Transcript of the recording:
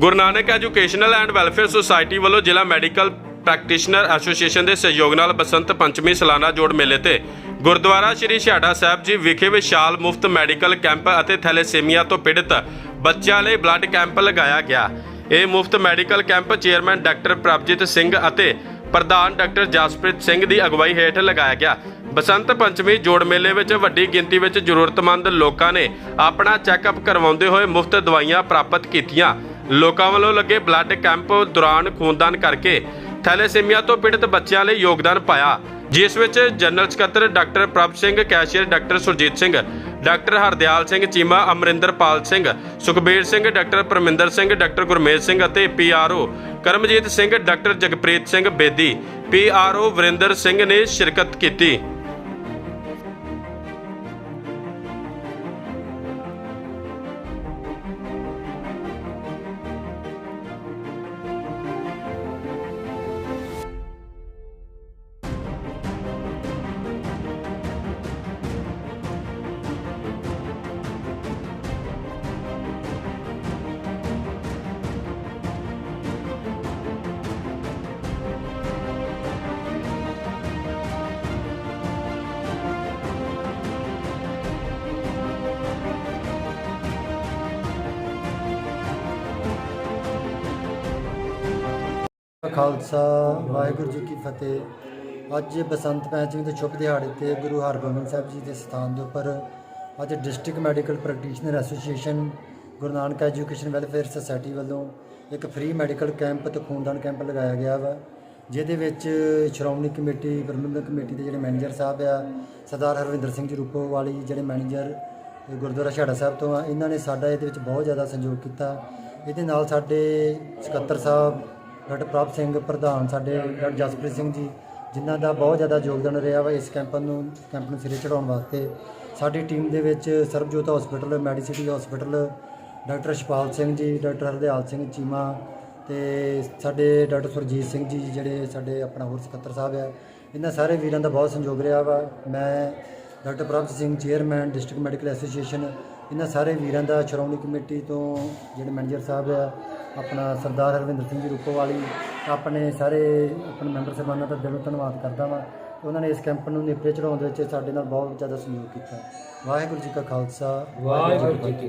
Guru Nanak educational and welfare society ਵੱਲੋਂ ਜ਼ਿਲ੍ਹਾ medical practitioner association ਦੇ ਸਹਿਯੋਗ ਨਾਲ ਬਸੰਤ ਪੰਚਮੀ ਸਾਲਾਨਾ ਜੋੜ ਮੇਲੇ ਤੇ ਗੁਰਦੁਆਰਾ ਸ਼੍ਰੀ ਛਾੜਾ ਸਾਹਿਬ ਜੀ ਵਿਖੇ ਵਿਸ਼ਾਲ ਮੁਫਤ ਮੈਡੀਕਲ ਕੈਂਪ ਅਤੇ ਥੈਲੇਸੀਮੀਆ ਤੋਂ ਪੀੜਤ ਬੱਚਿਆਂ ਲਈ ਬਲੱਡ ਕੈਂਪ ਲਗਾਇਆ ਗਿਆ। ਇਹ ਮੁਫਤ medical camp chairman doctor Prabhjit Singh ਅਤੇ ਪ੍ਰਧਾਨ ਡਾਕਟਰ ਜਸਪ੍ਰੀਤ ਸਿੰਘ ਦੀ ਅਗਵਾਈ ਹੇਠ ਲਗਾਇਆ ਗਿਆ। ਬਸੰਤ ਪੰਚਮੀ ਜੋੜ ਮੇਲੇ ਵਿੱਚ ਵੱਡੀ ਗਿਣਤੀ ਵਿੱਚ ਜ਼ਰੂਰਤਮੰਦ ਲੋਕਾਂ ਨੇ ਆਪਣਾ ਚੈੱਕਅਪ ਕਰਵਾਉਂਦੇ ਹੋਏ ਮੁਫਤ ਦਵਾਈਆਂ ਪ੍ਰਾਪਤ ਕੀਤੀਆਂ। ਲੋਕਾਂ ਵੱਲੋਂ ਲੱਗੇ ਬਲੱਡ ਕੈਂਪ ਦੌਰਾਨ ਖੂਨਦਾਨ ਕਰਕੇ ਥੈਲੇਸੀਮੀਆ ਤੋਂ ਪੀੜਤ ਬੱਚਿਆਂ ਲਈ ਯੋਗਦਾਨ ਪਾਇਆ। ਜਿਸ ਵਿੱਚ ਜਨਰਲ ਸਕੱਤਰ doctor Prabh Singh, cashier doctor Surjit Singh, doctor Hardial Singh, Cheema Amarinderpal Singh, Sukhbir Singh, doctor Parminder Singh, doctor Gurmej Singh ਅਤੇ PRO Karamjit Singh, doctor Jagpreet Singh Bedi PRO Varinder Singh ਨੇ ਸ਼ਿਰਕਤ ਕੀਤੀ। ਖਾਲਸਾ, ਵਾਹਿਗੁਰੂ ਜੀ ਕੀ ਫਤਿਹ। ਅੱਜ ਬਸੰਤ ਪੰਚਮੀ ਦੇ ਸ਼ੁਭ ਦਿਹਾੜੇ ਤੇ ਗੁਰੂ ਹਰਗੋਬਿੰਦ ਸਾਹਿਬ ਜੀ ਦੇ ਸਥਾਨ ਦੇ ਉੱਪਰ ਅੱਜ district medical practitioner association, Guru Nanak education welfare society ਵੱਲੋਂ ਇੱਕ ਫ੍ਰੀ ਮੈਡੀਕਲ ਕੈਂਪ ਤੇ ਖੂਨਦਾਨ ਕੈਂਪ ਲਗਾਇਆ ਗਿਆ ਵਾ, ਜਿਹਦੇ ਵਿੱਚ ਸ਼੍ਰੋਮਣੀ ਕਮੇਟੀ, ਪ੍ਰਬੰਧਕ ਕਮੇਟੀ ਦੇ ਜਿਹੜੇ ਮੈਨੇਜਰ ਸਾਹਿਬ ਆ, ਸਰਦਾਰ ਹਰਵਿੰਦਰ ਸਿੰਘ ਜੀ ਰੂਪੋ ਵਾਲੀ ਜਿਹੜੇ ਮੈਨੇਜਰ, ਗੁਰਦੁਆਰਾ ਛਾੜਾ ਸਾਹਿਬ ਤੋਂ ਆ, ਇਹਨਾਂ ਨੇ ਸਾਡਾ ਇਹਦੇ ਵਿੱਚ ਬਹੁਤ ਜ਼ਿਆਦਾ ਸਹਿਯੋਗ ਕੀਤਾ। ਇਹਦੇ ਨਾਲ ਸਾਡੇ ਸਕੱਤਰ ਸਾਹਿਬ ਡਾਕਟਰ ਪ੍ਰਭ ਸਿੰਘ, ਪ੍ਰਧਾਨ ਸਾਡੇ ਡਾਕਟਰ ਜਸਪ੍ਰੀਤ ਸਿੰਘ ਜੀ, ਜਿਨ੍ਹਾਂ ਦਾ ਬਹੁਤ ਜ਼ਿਆਦਾ ਯੋਗਦਾਨ ਰਿਹਾ ਵਾ ਇਸ ਕੈਂਪ ਨੂੰ ਕੈਂਪ ਨੂੰ ਸਿਰੇ ਚੜਾਉਣ ਵਾਸਤੇ। ਸਾਡੀ ਟੀਮ ਦੇ ਵਿੱਚ Sarabjot hospital Medicity hospital doctor Shpal Singh ji, doctor Hardial Singh Cheema ਤੇ ਸਾਡੇ ਡਾਕਟਰ ਸੁਰਜੀਤ ਸਿੰਘ ਜੀ, ਜਿਹੜੇ ਸਾਡੇ ਆਪਣਾ ਹੋਰ ਸਕੱਤਰ ਸਾਹਿਬ ਆ, ਇਹਨਾਂ ਸਾਰੇ ਵੀਰਾਂ ਦਾ ਬਹੁਤ ਸੰਯੋਗ ਰਿਹਾ ਵਾ। ਮੈਂ doctor Prabh Singh chairman district medical association ਇਹਨਾਂ ਸਾਰੇ ਵੀਰਾਂ ਦਾ ਸ਼੍ਰੋਮਣੀ ਕਮੇਟੀ ਤੋਂ ਜਿਹੜੇ ਮੈਨੇਜਰ ਸਾਹਿਬ ਆ, ਆਪਣਾ ਸਰਦਾਰ ਹਰਵਿੰਦਰ ਸਿੰਘ ਜੀ ਰੂਪੋਵਾਲੀ, ਆਪਣੇ ਸਾਰੇ ਆਪਣੇ ਮੈਂਬਰ ਸਾਹਿਬਾਨਾਂ ਦਾ ਦਿਲੋਂ ਧੰਨਵਾਦ ਕਰਦਾ ਵਾਂ ਉਹਨਾਂ ਨੇ ਇਸ ਕੈਂਪ ਨੂੰ ਨੇਪਰੇ ਚੜਾਉਣ ਦੇ ਵਿੱਚ ਸਾਡੇ ਨਾਲ ਬਹੁਤ ਜ਼ਿਆਦਾ ਸਹਿਯੋਗ ਕੀਤਾ। ਵਾਹਿਗੁਰੂ ਜੀ ਕਾ ਖਾਲਸਾ, ਵਾਹਿਗੁਰੂ ਜੀ